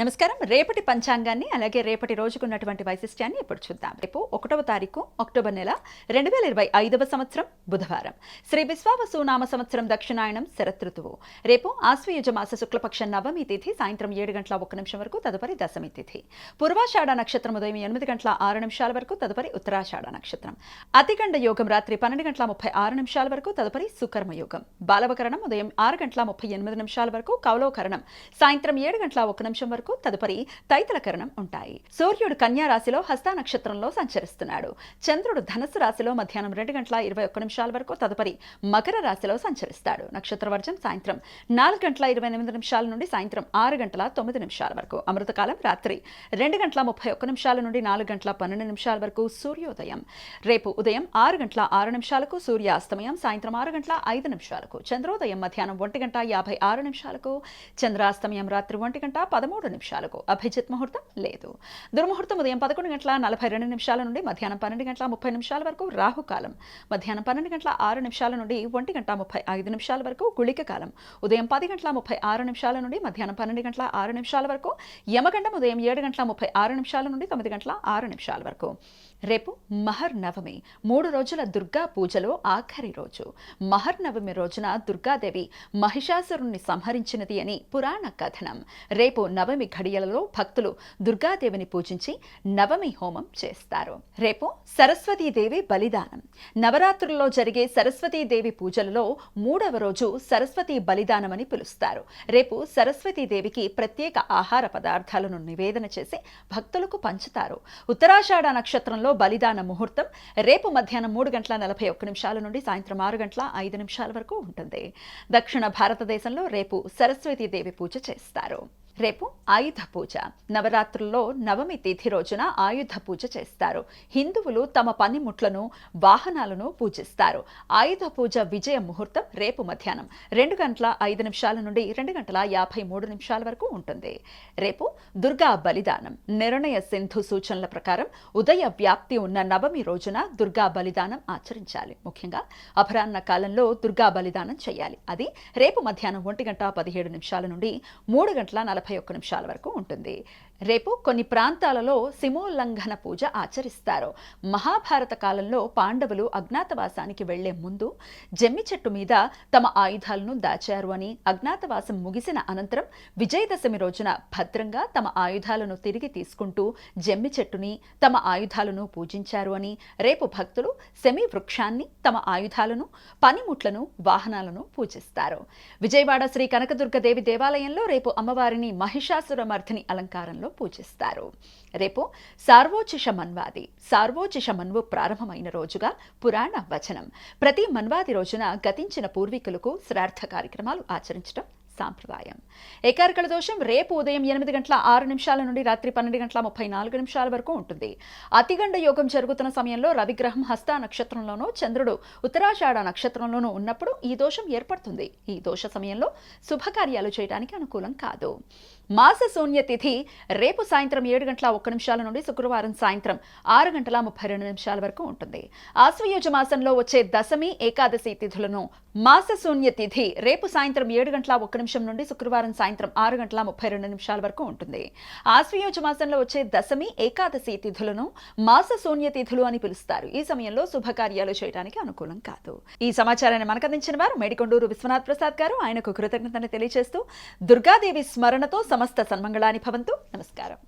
నమస్కారం. రేపటి పంచాంగాన్ని అలాగే రేపటి రోజుకున్నటువంటి వైశిష్ట్యాన్ని ఇప్పుడు చూద్దాం. రేపు ఒకటవ తారీఖు అక్టోబర్ నెల రెండు వేల ఇరవై ఐదవ సంవత్సరం బుధవారం. శ్రీ విశ్వావసు నామ సంవత్సరం దక్షిణాయనం శరతృతువు రేపు ఆశ్వయుజ మాస శుక్లపక్ష నవమి తిథి సాయంత్రం ఏడు గంటల ఒక్క నిమిషం వరకు తదుపరి దశమి తిథి. పూర్వాషాఢ నక్షత్రం ఉదయం ఎనిమిది గంటల ఆరు నిమిషాల వరకు తదుపరి ఉత్తరాషాఢ నక్షత్రం. అతిగండ యోగం రాత్రి పన్నెండు గంటల ముప్పై ఆరు నిమిషాల వరకు తదుపరి సుకర్మ యోగం. బాలవకరణం ఉదయం ఆరు గంటల ముప్పై ఎనిమిది నిమిషాల వరకు కౌలోకరణం. సాయంత్రం ఏడు గంటల ఒక నిమిషం వరకు తదుపరి తైతలకరణం ఉంటాయి. సూర్యుడు కన్యా రాశిలో హస్త నక్షత్రంలో సంచరిస్తున్నాడు. చంద్రుడు ధనస్సు రాశిలో మధ్యాహ్నం రెండు గంటల ఇరవై ఒక్క నిమిషాల వరకు తదుపరి మకర రాశిలో సంచరిస్తాడు. నక్షత్ర వర్జం సాయంత్రం నాలుగు గంటల ఇరవై ఎనిమిది నిమిషాల నుండి సాయంత్రం ఆరు గంటల తొమ్మిది నిమిషాల వరకు. అమృతకాలం రాత్రి రెండు గంటల ముప్పై ఒక్క నిమిషాల నుండి నాలుగు గంటల పన్నెండు నిమిషాల వరకు సూర్యోదయం. రేపు ఉదయం ఆరు గంటల ఆరు నిమిషాలకు సూర్యాస్తమయం సాయంత్రం ఆరు గంటల ఐదు నిమిషాలకు చంద్రోదయం మధ్యాహ్నం ఒంటి గంట యాభై ఆరు నిమిషాలకు చంద్రాస్తమయం రాత్రి ఒంటి గంట పదమూడు నిమిషాలకు అభిజిత్ ముహూర్తం లేదు. దుర్ముహూర్తం ఉదయం పదకొండు గంటల నలభై రెండు నిమిషాల నుండి మధ్యాహ్నం పన్నెండు గంటల ముప్పై నిమిషాల వరకు రాహుకాలం. మధ్యాహ్నం పన్నెండు గంటల ఆరు నిమిషాల నుండి ఒంటి గంట ముప్పై ఐదు నిమిషాల వరకు గుళిక కాలం. ఉదయం పది గంటల ముప్పై ఆరు నిమిషాల నుండి మధ్యాహ్నం పన్నెండు గంటల ఆరు నిమిషాల వరకు యమగండం ఉదయం ఏడు గంటల ముప్పై ఆరు నిమిషాల నుండి తొమ్మిది గంటల ఆరు నిమిషాల వరకు. రేపు మహర్ నవమి మూడు రోజుల దుర్గా పూజలో ఆఖరి రోజు. మహర్ నవమి రోజున దుర్గాదేవి మహిషాసురుణ్ణి సంహరించినది అని పురాణ కథనం. రేపు నవమి ఘడియలలో భక్తులు దుర్గాదేవిని పూజించి నవమి హోమం చేస్తారు. రేపు సరస్వతీదేవి బలిదానం. నవరాత్రుల్లో జరిగే సరస్వతీదేవి పూజలలో మూడవ రోజు సరస్వతి బలిదానం అని పిలుస్తారు. రేపు సరస్వతీదేవికి ప్రత్యేక ఆహార పదార్థాలను నివేదన చేసి భక్తులకు పంచుతారు. ఉత్తరాషాఢ నక్షత్రంలో బలిదాన ముహూర్తం రేపు మధ్యాహ్నం మూడు గంటల నలభై ఒక్క నిమిషాల నుండి సాయంత్రం ఆరు గంటల ఐదు నిమిషాల వరకు ఉంటుంది. దక్షిణ భారతదేశంలో రేపు సరస్వతీదేవి పూజ చేస్తారు. రేపు ఆయుధ పూజ. నవరాత్రుల్లో నవమి తిథి రోజున ఆయుధ పూజ చేస్తారు. హిందువులు తమ పనిముట్లను వాహనాలను పూజిస్తారు. ఆయుధ పూజ విజయ ముహూర్తం రేపు మధ్యాహ్నం రెండు గంటల ఐదు నిమిషాల నుండి రెండు గంటల యాభై మూడు నిమిషాల వరకు ఉంటుంది. రేపు దుర్గా బలిదానం. నిర్ణయ సింధు సూచనల ప్రకారం ఉదయ వ్యాప్తి ఉన్న నవమి రోజున దుర్గా బలిదానం ఆచరించాలి. ముఖ్యంగా అపరాహ్న కాలంలో దుర్గా బలిదానం చేయాలి. అది రేపు మధ్యాహ్నం ఒంటి గంట పదిహేడు నిమిషాల నుండి మూడు గంటల నలభై ఒక్క నిమిషాల వరకు ఉంటుంది. రేపు కొన్ని ప్రాంతాలలో సిమోల్లంఘన పూజ ఆచరిస్తారు. మహాభారత కాలంలో పాండవులు అజ్ఞాతవాసానికి వెళ్ళే ముందు జమ్మి చెట్టు మీద తమ ఆయుధాలను దాచారు అని అజ్ఞాతవాసం ముగిసిన అనంతరం విజయదశమి రోజున భద్రంగా తమ ఆయుధాలను తిరిగి తీసుకుంటూ జమ్మి చెట్టుని తమ ఆయుధాలను పూజించారు అని రేపు భక్తులు సెమి వృక్షాన్ని తమ ఆయుధాలను పనిముట్లను వాహనాలను పూజిస్తారు. విజయవాడ శ్రీ కనకదుర్గ దేవి దేవాలయంలో రేపు అమ్మవారిని మహిషాసుర మర్ధిని అలంకారంలో పూజిస్తారు. రేపు సార్వోచిష మన్వాది సార్వోచిష మన్వు ప్రారంభమైన రోజుగా పురాణ వచనం. ప్రతి మన్వాది రోజున గతించిన పూర్వీకులకు శ్రార్థ కార్యక్రమాలు ఆచరించడం సాంప్రదాయం. ఏకార్కల దోషం రేపు ఉదయం ఎనిమిది గంటల ఆరు నిమిషాల నుండి రాత్రి పన్నెండు గంటల ముప్పై నాలుగు నిమిషాల వరకు ఉంటుంది. అతిగండ యోగం జరుగుతున్న సమయంలో రవిగ్రహం హస్త నక్షత్రంలోనూ చంద్రుడు ఉత్తరాషాఢ నక్షత్రంలోనూ ఉన్నప్పుడు ఈ దోషం ఏర్పడుతుంది. ఈ దోష సమయంలో శుభకార్యాలు చేయడానికి అనుకూలం కాదు. మాస శూన్య తిథి రేపు సాయంత్రం ఏడు గంటల ఒక్క నిమిషాల నుండి శుక్రవారం సాయంత్రం ఆరు గంటల ముప్పై రెండు నిమిషాల వరకు ఉంటుంది. ఆశ్వయుజ మాసంలో వచ్చే దశమి ఏకాదశి తిథులను మాస శూన్య తిథి రేపు సాయంత్రం ఏడు గంటల ఒక్క నిమిషం నుండి శుక్రవారం సాయంత్రం ఆరు గంటల ముప్పై రెండు నిమిషాల వరకు ఉంటుంది. ఆశ్వయోజ మాసంలో వచ్చే దశమి ఏకాదశి తిథులను మాస శూన్య తిథులు అని పిలుస్తారు. ఈ సమయంలో శుభకార్యాలు చేయడానికి అనుకూలం కాదు. ఈ సమాచారాన్ని మనకు అందించిన వారు మేడికొండూరు విశ్వనాథ్ ప్రసాద్ గారు. ఆయనకు కృతజ్ఞతను తెలియజేస్తూ దుర్గాదేవి స్మరణతో సమస్త సన్మంగళాని భవంతు. నమస్కారం.